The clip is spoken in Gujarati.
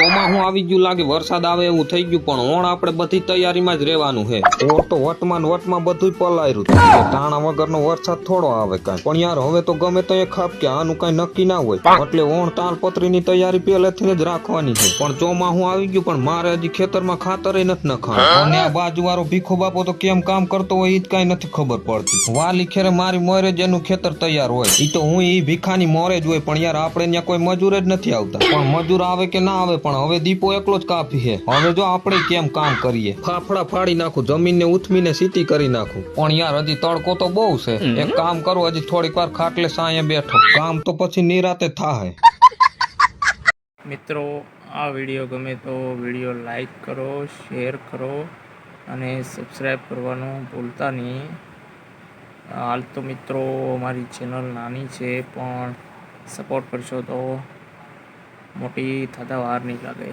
ચોમાસું આવી ગયું લાગે વરસાદ આવે એવું થઈ ગયું, પણ ઓણ આપણે બધી તૈયારીમાં જ રહેવાનું છે. ઓર તો વટમાં વટમાં બધું પલાયરું. ટાણા વગરનો વરસાદ થોડો આવે કાંઈ. પણ યાર, હવે તો ગમે તો એ ખાપ કે આનું કઈ નક્કી ના હોય. એટલે ઓણ તાલપત્રીની તૈયારી પહેલેથી જ રાખવાની છે. પણ ચોમાહું આવી ગયું, પણ મારે હજી ખેતરમાં ખાતર નથી નખાણ. અને આ બાજુવાળો ભીખો બાપો તો કેમ કામ કરતો હોય એ જ કઈ નથી ખબર પડતી. વાલી ખેરે મારી મોરે જ એનું ખેતર તૈયાર હોય. એ તો હું ઈ ભીખાની મોરે જ હોય, પણ યાર આપણે ત્યાં કોઈ મજૂર જ નથી આવતા. પણ મજૂર આવે કે ના આવે પણ હવે દીપો એકલો જ કાફી છે. હવે જો આપણે કેમ કામ કરીએ? ફાફડા ફાડી નાખું જમીનને ઉથમીને સીટી કરી નાખું. પણ યાર હજી તડકો તો બહુ છે. એક કામ કરું હજી થોડીક વાર ખાટલે સાંયે બેઠો. કામ તો પછી નિરાતે થાય. મિત્રો આ વીડિયો ગમે તો વીડિયો લાઈક કરો શેર કરો અને સબસ્ક્રાઈબ કરવાનું ભૂલતા નહીં. હાલ તો મિત્રો અમારી ચેનલ નાની છે પણ સપોર્ટ કરશો તો મોટી થતા વાર નહીં લાગે